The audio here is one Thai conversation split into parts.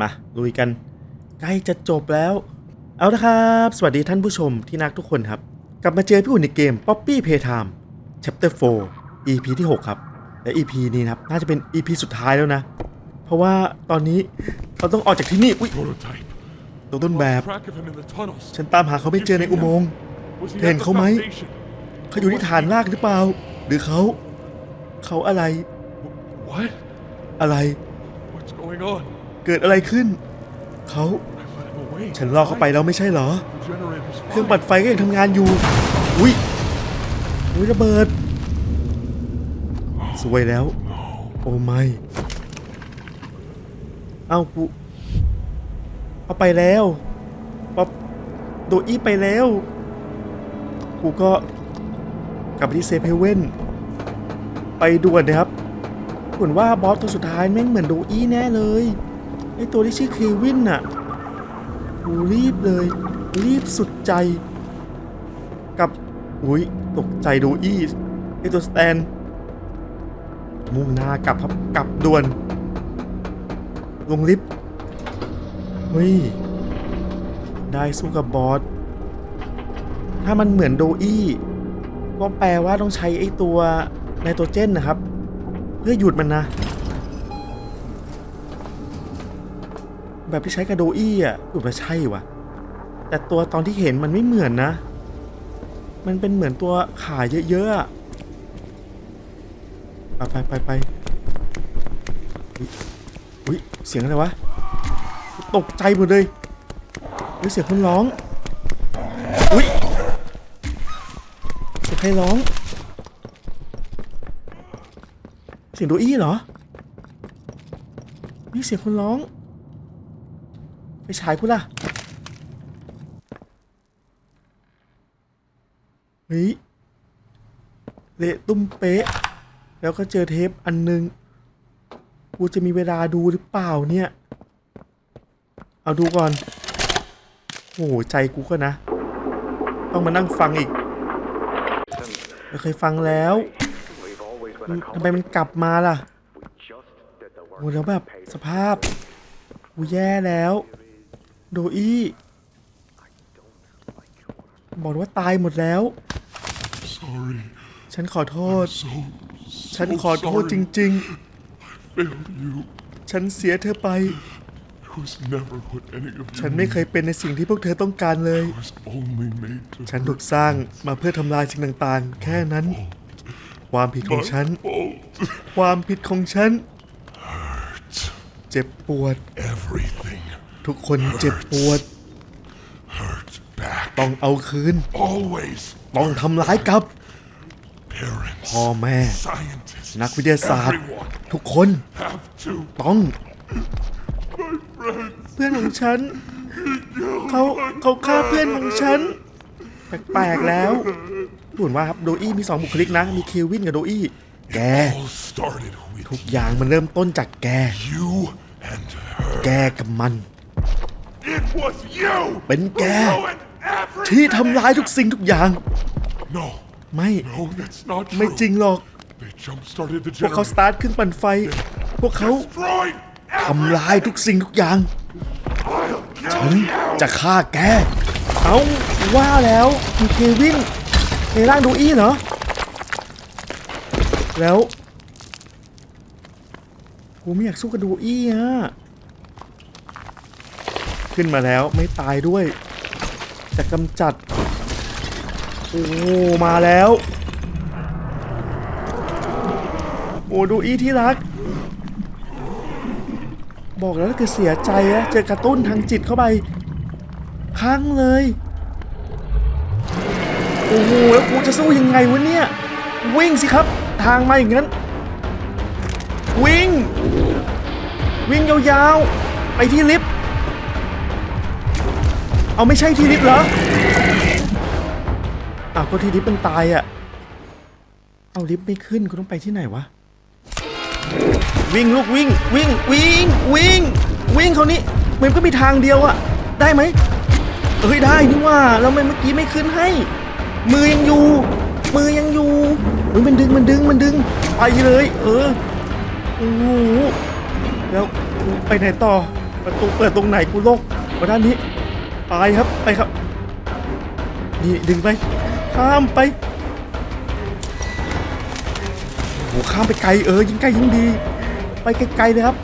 มาลุยกัน ใกล้จะจบแล้ว เอาละครับ สวัสดีท่านผู้ชมที่นักทุกคนครับ กลับมาเจอพี่อุ่นในเกม Poppy Playtime Chapter 4 EP ที่ 6 ครับ และ EP นี้นะครับ น่าจะเป็น EP สุดท้ายแล้วนะ เพราะว่าตอนนี้เราต้องออกจากที่นี่ อุ้ย Prototype. ตัวต้นแบบ Track of him in the tunnels. ฉันตามหาเขาไม่เจอในอุโมงค์ Was he เห็น at the เขาไหม foundation? เขาอยู่ที่ฐานลากหรือเปล่า หรือเขา เขาอะไร What? อะไร What's going on? เกิดอะไรขึ้น เขาฉันล่อเขาไปแล้วไม่ใช่เหรอ เครื่องปัดไฟก็ยังทำงานอยู่ อุ้ยอุ้ยระเบิด สวยแล้ว โอ้ไม่เอ้ากูเอาไปแล้วป๊อปโดอี้ไปแล้ว กูก็กลับไปที่เซฟเฮเว่นไปด่วนนะครับเหมือนว่าบอสตัวสุดท้ายแม่งเหมือนโดอี้แน่เลย ไอตัวที่ชื่อเควินน่ะกูรีบเลย รีบสุดใจ กับ อุ้ยตกใจดูอี้ไอตัวสแตน มุ่งหน้ากลับครับกลับด่วน ลงลิฟต์เฮ้ย ได้สู้กับบอส ถ้ามันเหมือนโดอี้ ก็แปลว่าต้องใช้ไอตัวไนโตรเจนนะครับ เพื่อหยุดมันนะ แบบที่ใช้กับโดอี้อะอุปใช่วะแต่ตัวตอนที่เห็นมันไม่เหมือนนะ มันเป็นเหมือนตัวขาเยอะๆอะไปไปไปไปอุ้ยเสียงอะไรวะ ตกใจหมดเลยอุ้ยเสียงคนร้องอุ้ยเสียงใครร้อง เสียงโดอี้เหรอนี่เสียงคนร้อง ไปฉายกูล่ะ เฮ้ย เละตุ้มเป๊ะ แล้วก็เจอเทปอันนึง กูจะมีเวลาดูหรือเปล่าเนี่ย เอาดูก่อน โอ้โห ใจกูก็นะ ต้องมานั่งฟังอีกเราเคยฟังแล้วทำไมมันกลับมาล่ะโอ้แล้วแบบสภาพกูแย่แล้ว โดอี้บอกว่าตายหมดแล้ว Sorry. ฉันขอโทษ So, ฉัน so ขอโทษ sorry. จริง Failed you. ๆฉันเสียเธอไป I was never what any of you ฉันไม่เคยเป็นในสิ่งที่พวกเธอต้องการเลย I was only made to ฉันถูกสร้างมาเพื่อทำลายสิ่งต่างๆ แค่นั้น ความผิดของฉัน fault. ความผิดของฉัน เจ็บปวด Everything ทุกคนเจ็บปวด hurts back. ต้องเอาคืน Always. ต้องทำร้ายกลับ Parents, พ่อแม่ scientists, นักวิทยาศาสตร์ everyone ทุกคน have to. ต้อง เพื่อนของฉัน เขาเขาฆ่าเพื่อนของฉัน แปลกๆแล้วดูเหมือนว่าครับโดอี้มีสองบุคลิกนะ มีเควินกับโดอี้ แก All started with ทุกอย่างมันเริ่มต้นจากแก you and her. แกกับมัน It was you เป็นแก who ruined everything. ที่ทำร้ายทุกสิ่งทุกอย่าง No, ไม่ no, that's not ไม่ true. จริงหรอก They jump-started the พวกเขา generator. สตาร์ทเครื่องปั่นไฟ พวกเขา Destroyed ทำลายทุกสิ่งทุกอย่าง ฉันจะฆ่าแก เอาว่าแล้วมีเควินในร่างโดอี้เหรอ แล้วกูไม่อยากสู้กับโดอี้อะ ขึ้นมาแล้วไม่ตายด้วย จะกำจัด โอ้มาแล้ว โอ้โดอี้ที่รัก บอกแล้วถ้าเกิดเสียใจอะเจอกระตุ้นทางจิตเข้าไปค้างเลย โอ้โหแล้วกูจะสู้ยังไงวะเนี่ย วิ่งสิครับ ทางมาอย่างนั้น วิ่ง วิ่งยาวๆ ไปที่ลิฟต์ เอาไม่ใช่ที่ลิฟต์เหรออ้าวก็ที่ลิฟต์มันตายอะเอาลิฟต์ไม่ขึ้นกูต้องไปที่ไหนวะ วิ่งลูกวิ่ง วิ่งวิ่งวิ่ง วิ่งเขานี้มันก็มีทางเดียวอะได้ไหมเฮ้ยได้นี่ว่าแล้วทำไมเมื่อกี้ไม่ขึ้นให้ มือยังอยู่ มือยังอยู่เฮ้ยมันดึงมันดึงมันดึงไปเลย เออโอ้โหแล้วไปไหนต่อประตูเปิดตรงไหนกูโลกมาด้านนี้ ไปครับไปครับ นี่ดึงไป ข้ามไปโอ้โหข้ามไปไกลเออยิ่งไกลยิ่งดี ไปไกลๆเลยครับ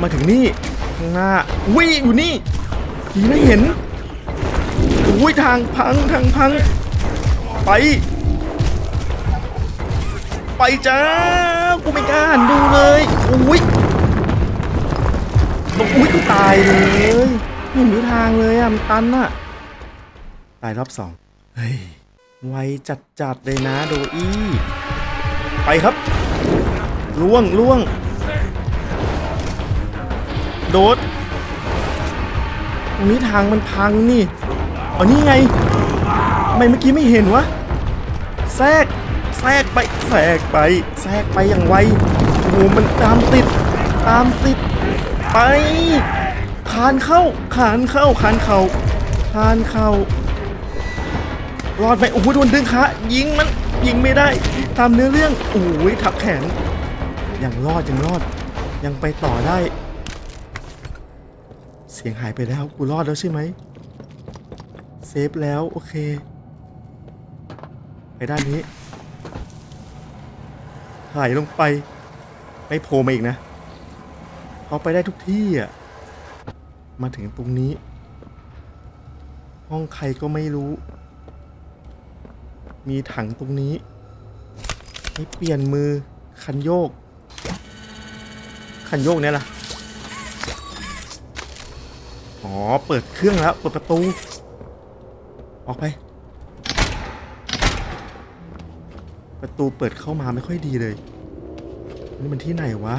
มาถึงนี่ข้างหน้าวิ่งอยู่นี่ทีไม่เห็นอุ้ยทางพังทางพัง ไป ไปจ้ากูไม่กล้านดูเลยอุ้ย บอกอุ้ยกูตายเลยไม่มีทางเลยอะมันตันอะ ตายรอบสองเฮ้ย ไวจัดจัดๆเลยนะโดอี้ ไปครับ ล่วงล่วง โดดตรงนี้ทางมันพังนี่อ๋อนี่ไงทำไมเมื่อกี้ไม่เห็นวะ แทรก แทรกไป แทรกไป แทรกไปอย่างไว โอ้โห มันตามติด ตามติด ไปคานเข้าคานเข้าคานเข่าคานเข่ารอดไหมโอ้โหโดนดึงขายิงมันยิงไม่ได้ ตามเนื้อเรื่องโอ้ยทับแขนยังรอดยังรอด ยังไปต่อได้ เสียงหายไปแล้วกูรอดแล้วใช่ไหมเซฟแล้วโอเค ไปด้านนี้ถ่ายลงไป ไม่โผล่มาอีกนะ เอาไปได้ทุกที่อะ มาถึงตรงนี้ ห้องใครก็ไม่รู้ มีถังตรงนี้ให้เปลี่ยนมือคันโยก คันโยกเนี่ยล่ะ อ๋อ เปิดเครื่องแล้ว เปิดประตู ออกไป ประตูเปิดเข้ามาไม่ค่อยดีเลย นี่มันที่ไหนวะ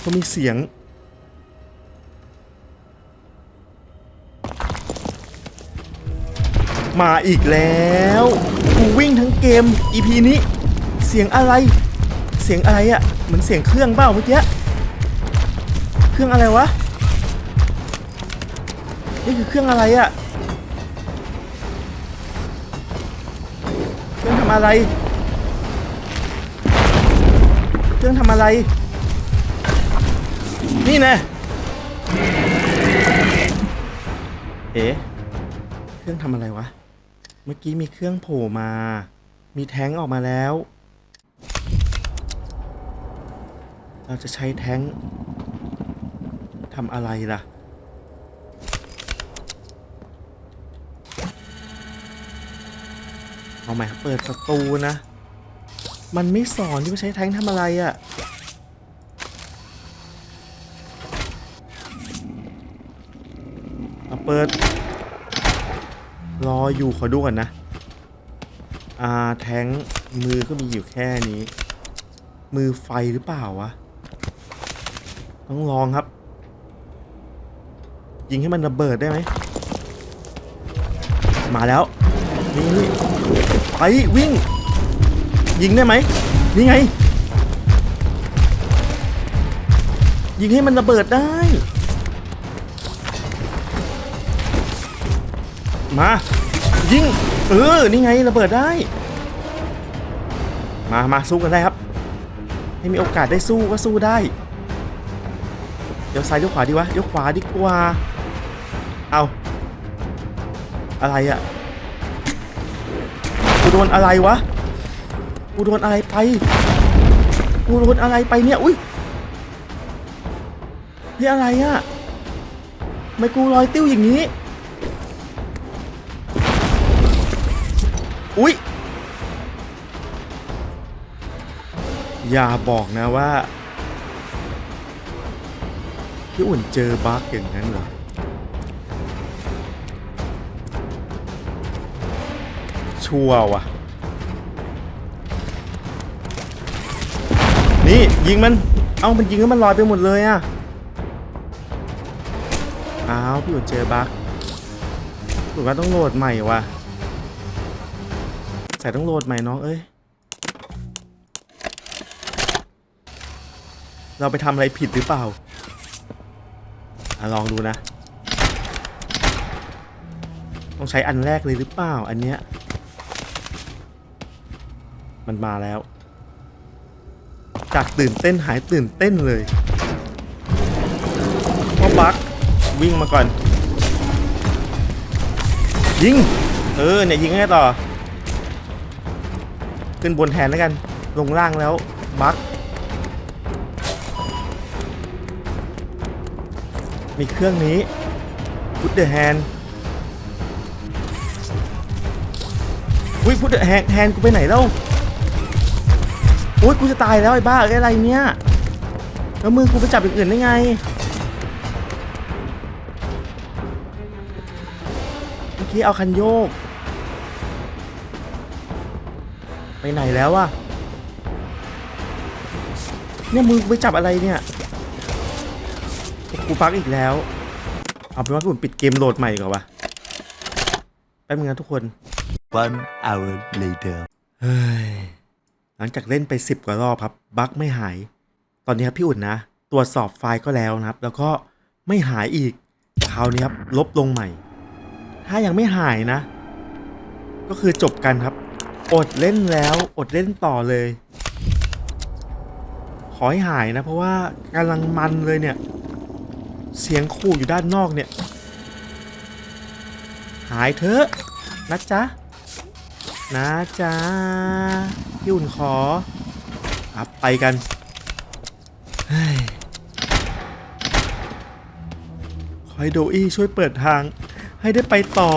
แล้วก็มีเสียง มาอีกแล้วกูวิ่งทั้งเกม EP นี้ เสียงอะไร เสียงอะไรอะ่ะเหมือนเสียงเครื่องเปล่าเมื่อกี้เครื่องอะไรวะนี่คือเครื่องอะไรอะ่ะเครื่องทำอะไร เครื่องทำอะไร นี่น่เอ๊ะเครื่องทำอะไรวะ เมื่อกี้มีเครื่องโผล่มา มีแท้งออกมาแล้ว เราจะใช้แท้งทำอะไรล่ะ เอาใหม่เปิดประตูนะ มันไม่สอนที่ว่าใช้แท้งทำอะไรอะ่ะ เปิด รออยู่ขอดูก่อนนะ อ่า แทงมือก็มีอยู่แค่นี้ มือไฟหรือเปล่าวะ ต้องลองครับ ยิงให้มันระเบิดได้ไหม มาแล้ว นี่ไปวิ่ง ยิงได้ไหม นี่ไง ยิงให้มันระเบิดได้ มา ยิง เออ นี่ไงระเบิดได้ มา มาสู้กันได้ครับ ให้มีโอกาสได้สู้ก็สู้ได้ เดี๋ยวซ้ายเดี๋ยวขวาดีวะ เดี๋ยวขวาดีกว่า เอาอะไรอะกูโดนอะไรวะ กูโดนอะไรไป กูโดนอะไรไปเนี่ย อุ้ยนี่อะไรอะทำไมกูลอยติ้วอย่างนี้ อุ้ยอย่าบอกนะว่า พี่อุ่นเจอบั๊กอย่างนั้นเหรอชัวร์ว่ะ นี่ยิงมัน เอ้ามันยิงแล้วมันลอยไปหมดเลยอะอ้าวพี่อุ่นเจอบั๊กถูกว่าต้องโหลดใหม่ว่ะ ใส่ต้องโหลดใหม่น้องเอ้ย เราไปทำอะไรผิดหรือเปล่าอลองดูนะ ต้องใช้อันแรกเลยหรือเปล่า อันเนี้ย มันมาแล้ว จากตื่นเต้นหายตื่นเต้นเลยบักวิ่งมาก่อน ยิง เออเนี่ยยิงให้ต่อ ขึ้นบนแทนแล้วกัน ลงล่างแล้วบักมีเครื่องนี้พุทเดอร์แฮนอุ้ยพุทเดอร์แฮนแฮนกูไปไหนแล้วโอ้ยกูจะตายแล้วไอ้บ้าเอ้ยอะไรเนี่ยแล้วมือกูไปจับอย่างอื่นได้ไงเมื่อกี้เอาคันโยก ไปไหนแล้วอะเนี่ยมือกูไปจับอะไรเนี่ยกูพักอีกแล้ว เอาเป็นว่าผมปิดเกมโหลดใหม่ก่อนวะแป๊บนึงนะทุกคน One hour later. เฮ้ยหลังจากเล่นไป10กว่ารอบครับบั๊กไม่หาย ตอนนี้ครับพี่อุ่นนะ ตรวจสอบไฟล์ก็แล้วนะครับ แล้วก็ไม่หายอีกคราวนี้ครับลบลงใหม่ ถ้ายังไม่หายนะ ก็คือจบกันครับ อดเล่นแล้วอดเล่นต่อเลย ขอให้หายนะ เพราะว่ากำลังมันเลยเนี่ย เสียงขู่อยู่ด้านนอกเนี่ย หายเถอะนะจ๊ะนะจ๊ะพี่อุ่นขออับไปกันเฮ้ยขอให้โดอี้ช่วยเปิดทางให้ได้ไปต่อ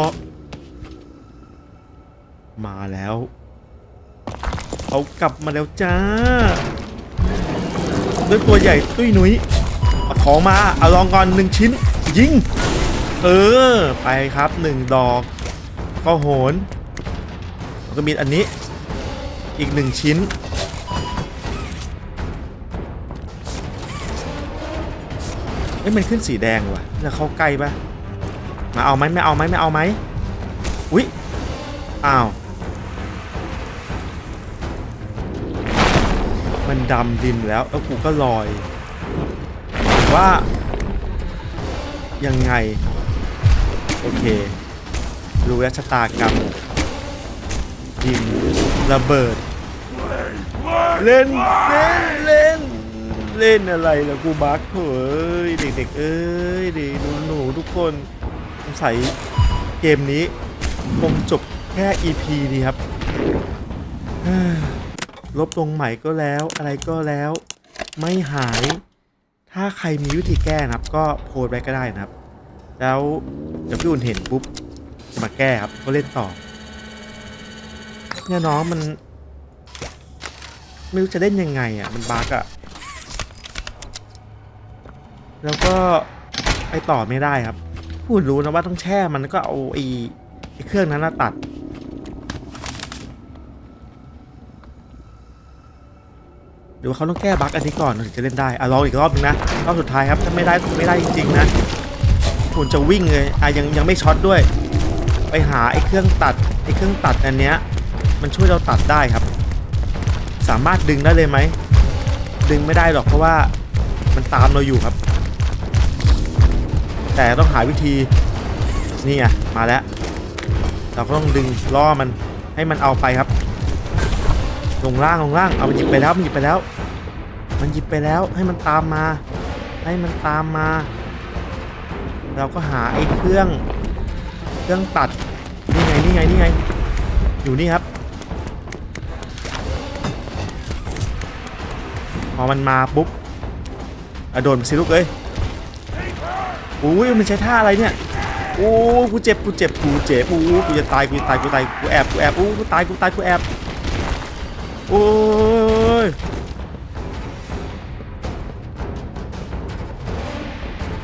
มาแล้ว เขากลับมาแล้วจ้า ด้วยตัวใหญ่ตุ้ยหนุยเอาของมาเอาลองก่อนหนึ่งชิ้น ยิง เออ ไปครับหนึ่งดอกก็โหนแล้วก็มีอันนี้อีกหนึ่งชิ้น เอ้ยมันขึ้นสีแดงว่ะจะเข้าใกล้ปะมาเอาไหมไม่เอาไหมไม่เอาไหมอุ๊ยอ้าว มันดำดินแล้วแล้วกูก็ลอยว่า ยังไง โอเค รู้แล้วชะตากรรมยิงระเบิด เล่น เล่น เล่น เล่นอะไรล่ะกูบักเฮ้ย เด็กๆ เอ้ยเด็กหนูๆทุกคนสงสัยเกมนี้ คงจบแค่ EP นี้ครับ ลบลงใหม่ก็แล้วอะไรก็แล้ว ไม่หาย ถ้าใครมีวิธีแก้นะครับ ก็โพสไว้ก็ได้นะครับ แล้วเดี๋ยวพี่อุ่นเห็นปุ๊บจะมาแก้ครับก็เล่นต่อเนี่ยน้องมัน ไม่รู้จะเล่นยังไงอะมันบั๊กอะแล้วก็ไปต่อไม่ได้ครับพูดรู้นะว่าต้องแช่มันก็เอาไอ้ไอเครื่องนั้นมาตัด รือว่าเขาต้องแก้บั๊กอันนี้ก่อนถึงจะเล่นได้อะลองอีกรอบนึงนะรอบสุดท้ายครับถ้าไม่ได้ไม่ได้จริงๆนะคุณจะวิ่งเลยอะยังยังไม่ช็อตด้วย ไปหาไอ้เครื่องตัดไอ้เครื่องตัดอันเนี้ยมันช่วยเราตัดได้ครับ สามารถดึงได้เลยไหมดึงไม่ได้หรอกเพราะว่ามันตามเราอยู่ครับ แต่ต้องหาวิธีนี่ไงมาแล้ว เราก็ต้องดึงล่อมันให้มันเอาไปครับ ลงล่างลงล่างเอามันหยิบไปแล้วมันหยิบไปแล้ว มันหยิบไปแล้วให้มันตามมา ให้มันตามมา เราก็หาไอ้เครื่อง เครื่องตัดนี่ไงนี่ไงนี่ไง อยู่นี่ครับพอมันมาปุ๊บอะโดนไปสิลูกเอ้ยอุ้ยมันใช้ท่าอะไรเนี่ยโอ้กูเจ็บกูเจ็บกูเจ็บโอ้กูจะตายกูจะตายกูตายกูแอบกูแอบโอ้กูตายกูตายกูแอบ โอ้ย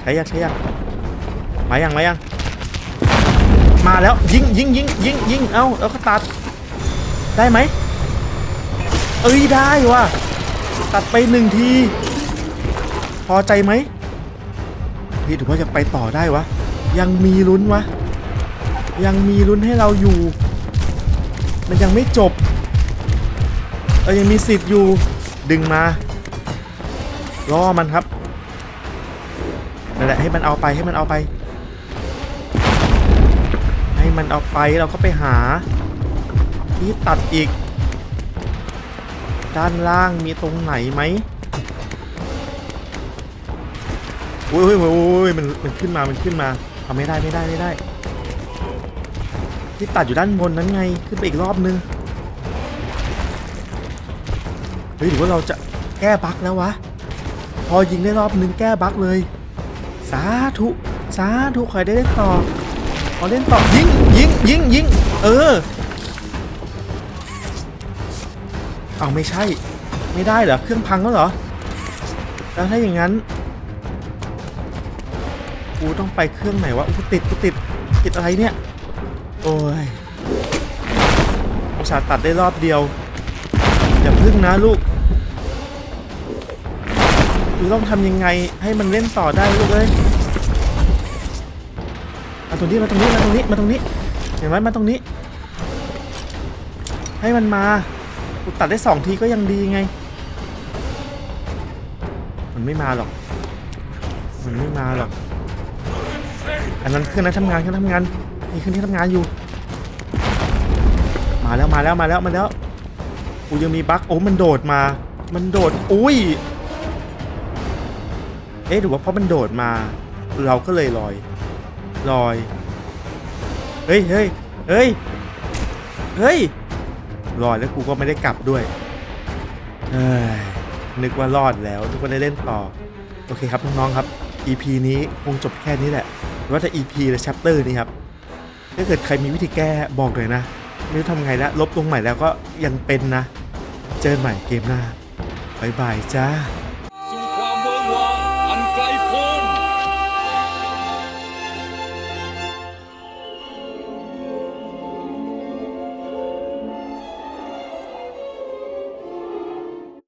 ใช้ยังใช้ยังมายังมายังมาแล้วยิงยิงยิงยิงยิงเอ้าแล้วก็ตัด ได้ไหมเอ้ยได้ว่ะตัดไปหนึ่งทีพอใจไหมพี่ถือว่ายังไปต่อได้วะ ยังมีลุ้นวะ ยังมีลุ้นให้เราอยู่ มันยังไม่จบ เออยังมีสิทธิ์อยู่ดึงมาล่อมันครับนั่นแหละให้มันเอาไปให้มันเอาไป ให้มันเอาไปเราก็ไปหา ที่ตัดอีก ด้านล่างมีตรงไหนไหมโอ้ยโอ้ยอุ้ยมันมันขึ้นมามันขึ้นมาเอาไม่ได้ไม่ได้ไม่ได้ ที่ตัดอยู่ด้านบนนั้นไงขึ้นไปอีกรอบนึง เฮ้ยหรือว่าเราจะแก้บั๊กแล้ววะ พอยิงได้รอบนึงแก้บั๊กเลย สาธุ สาธุใครได้เล่นต่อขอเล่นต่อยิงยิงยิงยิงเออ เอาไม่ใช่ ไม่ได้เหรอ เครื่องพังแล้วเหรอ แล้วถ้าอย่างนั้นกูต้องไปเครื่องไหนวะกูติดกูติดติดอะไรเนี่ย โอ้ยอุตส่าห์ตัดได้รอบเดียว พึ่งนะลูกกูต้องทำยังไงให้มันเล่นต่อได้ลูกเอ้ยมาตรงนี้มาตรงนี้มาตรงนี้มาตรงนี้เห็นไหมมาตรงนี้ ให้มันมากูตัดได้สองทีก็ยังดีไง มันไม่มาหรอก มันไม่มาหรอก อันนั้นเครื่องนั้นทำงานเครื่องนั้นทำงานนี่เครื่องที่ทำงานอยู่ มาแล้วมาแล้วมาแล้วมาแล้ว กูยังมีบั๊กโอ้มันโดดมา มันโดด อุ้ย เอ๊ะหรือว่าเพราะมันโดดมา เราก็เลยลอย ลอย เฮ้ยเฮ้ยเฮ้ย เฮ้ย ลอยแล้วกูก็ไม่ได้กลับด้วยเอ้ยนึกว่ารอดแล้ว นึกว่าได้เล่นต่อ โอเคครับน้องๆครับ EP นี้คงจบแค่นี้แหละหรือว่าจะ EP หรือ chapter นี้ครับ ถ้าเกิดใครมีวิธีแก้บอกเลยนะไม่รู้ทำไงแล้ว ลบตรงใหม่แล้วก็ยังเป็นนะ เจอใหม่เกมหน้าบ๊ายบายจ้า